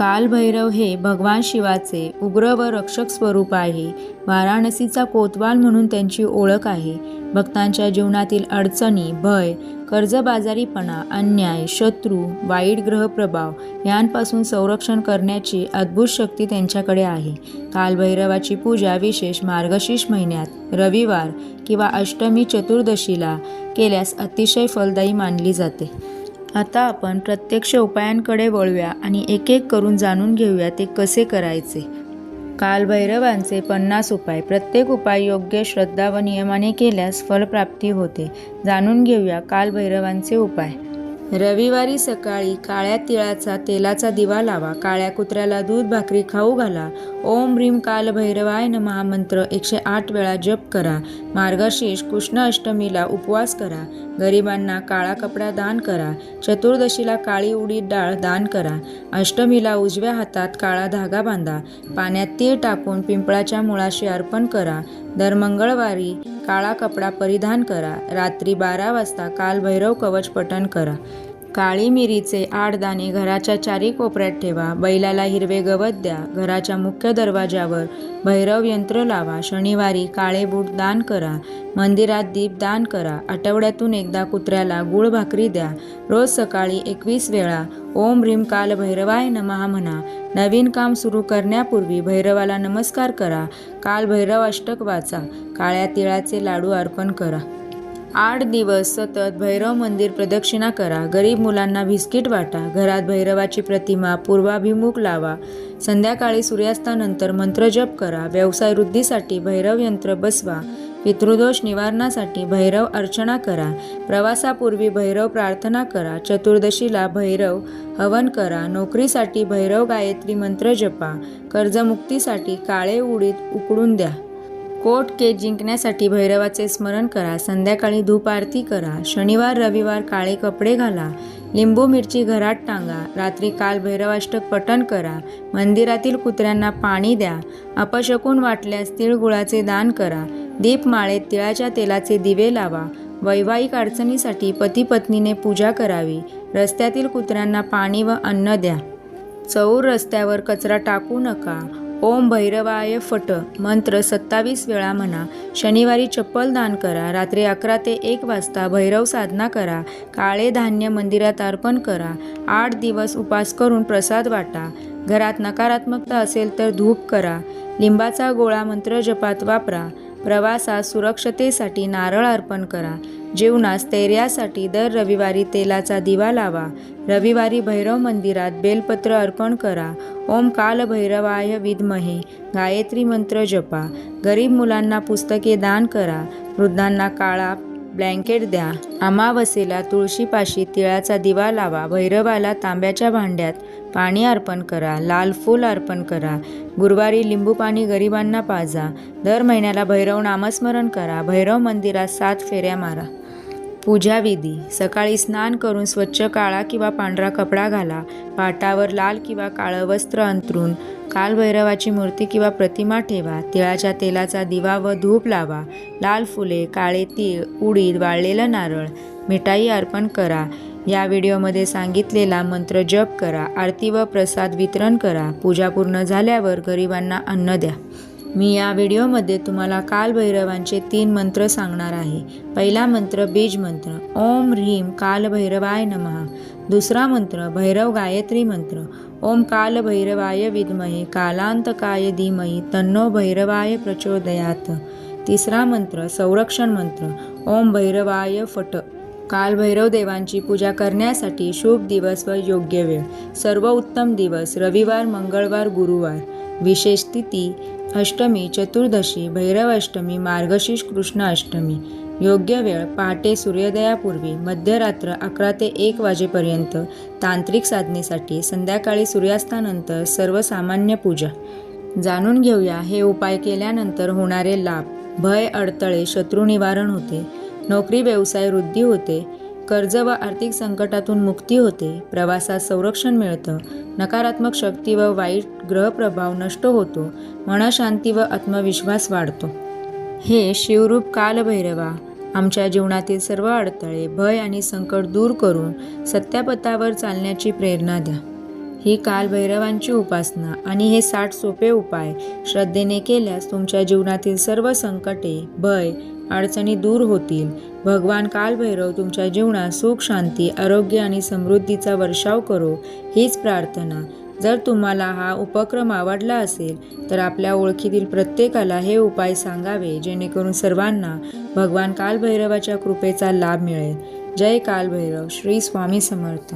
कालभैरव हे भगवान शिवाचे उग्र व रक्षक स्वरूप आहे. वाराणसीचा कोतवाल म्हणून त्यांची ओळख आहे. भक्तांच्या जीवनातील अडचणी भय कर्जबाजारीपणा अन्याय शत्रू वाईट ग्रहप्रभाव यांपासून संरक्षण करण्याची अद्भुत शक्ती त्यांच्याकडे आहे. कालभैरवाची पूजा विशेष मार्गशीर्ष महिन्यात रविवार किंवा अष्टमी चतुर्दशीला केल्यास अतिशय फलदायी मानली जाते. आता आपण प्रत्यक्ष उपायांकडे वळूया आणि एक एक करून जाणून घेऊया ते कसे करायचे. कालभैरवांचे पन्नास उपाय. प्रत्येक उपाय योग्य श्रद्धा व नियमाने केल्यास फलप्राप्ती होते. जाणून घेऊया कालभैरवांचे उपाय. रविवारी सकाळी काळ्या तिळाचा तेलाचा दिवा लावा काळ्या कुत्र्याला दूध भाकरी खाऊ घाला. ओम ह्रीम कालभैरवाय न महामंत्र एकशे आठ वेळा जप करा. मार्गशीर्ष कृष्ण अष्टमीला उपवास करा. गरिबांना काळा कपडा दान करा. चतुर्दशीला काळी उडीद डाळ दान करा. अष्टमीला उजव्या हातात काळा धागा बांधा. पाण्यात तीळ टाकून पिंपळाच्या मुळाशी अर्पण करा. दर मंगळवारी काळा कपडा परिधान करा. रात्री बारा वाजता कालभैरव कवच पठण करा. काळी मिरीचे आठ दाणे घराच्या चारी कोपऱ्यात ठेवा. बैलाला हिरवे गवत द्या. घराच्या मुख्य दरवाजावर भैरव यंत्र लावा. शनिवारी काळे बूट दान करा. मंदिरात दीप दान करा. आठवड्यातून एकदा कुत्र्याला गुळ भाकरी द्या. रोज सकाळी एकवीस वेळा ओम ह्रीम काल भैरवाय नमः म्हणा. नवीन काम सुरू करण्यापूर्वी भैरवाला नमस्कार करा. काल भैरव अष्टक वाचा. काळ्या तिळाचे लाडू अर्पण करा. आठ दिवस सतत भैरव मंदिर प्रदक्षिणा करा. गरीब मुलांना बिस्किट वाटा. घरात भैरवाची प्रतिमा पूर्वाभिमुख लावा. संध्याकाळी सूर्यास्तानंतर मंत्रजप करा. व्यवसाय वृद्धीसाठी भैरव यंत्र बसवा. पितृदोष निवारणासाठी भैरव अर्चना करा. प्रवासापूर्वी भैरव प्रार्थना करा. चतुर्दशीला भैरव हवन करा. नोकरीसाठी भैरव गायत्री मंत्र जपा. कर्जमुक्तीसाठी काळे उडीद उकडून द्या. कोट केस जिंकण्यासाठी भैरवाचे स्मरण करा. संध्याकाळी धूप आरती करा. शनिवार रविवार काळे कपडे घाला. लिंबू मिरची घरात टांगा. रात्री काल भैरवाष्टक पठण करा. मंदिरातील कुत्र्यांना पाणी द्या. अपशकून वाटल्यास तिळगुळाचे दान करा. दीपमाळेत तिळाच्या तेलाचे दिवे लावा. वैवाहिक अडचणीसाठी पती पत्नीने पूजा करावी. रस्त्यातील कुत्र्यांना पाणी व अन्न द्या. चौर रस्त्यावर कचरा टाकू नका. ओम भैरवाय फट मंत्र सत्तावीस वेळा म्हणा. शनिवारी चप्पल दान करा रात्री अकरा ते एक वाजता भैरव साधना करा काळे धान्य मंदिरात अर्पण करा आठ दिवस उपास करून प्रसाद वाटा. घरात नकारात्मकता असेल तर धूप करा लिंबाचा गोळा मंत्र जपात वापरा प्रवासात सुरक्षतेसाठी नारळ अर्पण करा. जेवणास स्थैर्यासाठी दर रविवारी तेलाचा दिवा लावा. रविवारी भैरव मंदिरात बेलपत्र अर्पण करा. ओम काल भैरवाय विद्महे. गायत्री मंत्र जपा. गरीब मुलांना पुस्तके दान करा. वृद्धांना काळा ब्लँकेट द्या. अमावस्येला तुळशीपाशी तिळाचा दिवा लावा. भैरवाला तांब्याच्या भांड्यात पाणी अर्पण करा. लाल फूल अर्पण करा. गुरुवारी लिंबू पाणी गरिबांना पाजा. दर महिन्याला भैरव नामस्मरण करा. भैरव मंदिरात सात फेऱ्या मारा. पूजाविधी. सकाळी स्नान करून स्वच्छ काळा किंवा पांढरा कपडा घाला. पाटावर लाल किंवा काळं वस्त्र अंतरून कालभैरवाची मूर्ती किंवा प्रतिमा ठेवा. तिळाच्या तेलाचा दिवा व धूप लावा. लाल फुले काळे तीळ उडीद वाळलेलं नारळ मिठाई अर्पण करा. या व्हिडिओमध्ये सांगितलेला मंत्र जप करा. आरती व प्रसाद वितरण करा. पूजा पूर्ण झाल्यावर गरिबांना अन्न द्या. मी या व्हिडिओमध्ये तुम्हाला कालभैरवांचे तीन मंत्र सांगणार आहे. पहिला मंत्र बीज मंत्र. ओम ह्रीम कालभैरवाय नमः. दुसरा मंत्र भैरव गायत्री मंत्र. ओम कालभैरवाय विद्महे कालांतकाय धीमहि तन्नो भैरवाय प्रचोदयात. तिसरा मंत्र संरक्षण मंत्र. ओम भैरवाय फट. कालभैरव देवांची पूजा करण्यासाठी शुभ दिवस व योग्य वेळ. सर्व उत्तम दिवस रविवार मंगळवार गुरुवार. विशेष तिथी अष्टमी चतुर्दशी भैरवाष्टमी मार्गशीर्ष कृष्णाष्टमी. योग्य वेळ पहाटे सूर्योदयापूर्वी मध्यरात्र अकरा ते एक वाजेपर्यंत. तांत्रिक साधनेसाठी संध्याकाळी सूर्यास्तानंतर सर्वसामान्य पूजा. जाणून घेऊया हे उपाय केल्यानंतर होणारे लाभ. भय अडथळे शत्रू निवारण होते. नोकरी व्यवसाय वृद्धी होते. कर्ज व आर्थिक संकटातून मुक्ती होते प्रवासात संरक्षण मिळतं नकारात्मक शक्ती व वाईट ग्रहप्रभाव नष्ट होतो मनशांती व आत्मविश्वास वाढतो. हे शिवरूप कालभैरवा आमच्या जीवनातील सर्व अडथळे भय आणि संकट दूर करून सत्यापथावर चालण्याची प्रेरणा द्या. ही कालभैरवांची उपासना आणि हे साठ सोपे उपाय श्रद्धेने केल्यास तुमच्या जीवनातील सर्व संकटे भय अडचणी दूर होतील. भगवान कालभैरव तुमच्या जीवनात सुख शांती आरोग्य आणि समृद्धीचा वर्षाव करो हीच प्रार्थना. जर तुम्हाला हा उपक्रम आवडला असेल तर आपल्या ओळखीतील प्रत्येकाला हे उपाय सांगावे जेणेकरून सर्वांना भगवान कालभैरवाच्या कृपेचा लाभ मिळेल. जय कालभैरव श्री स्वामी समर्थ.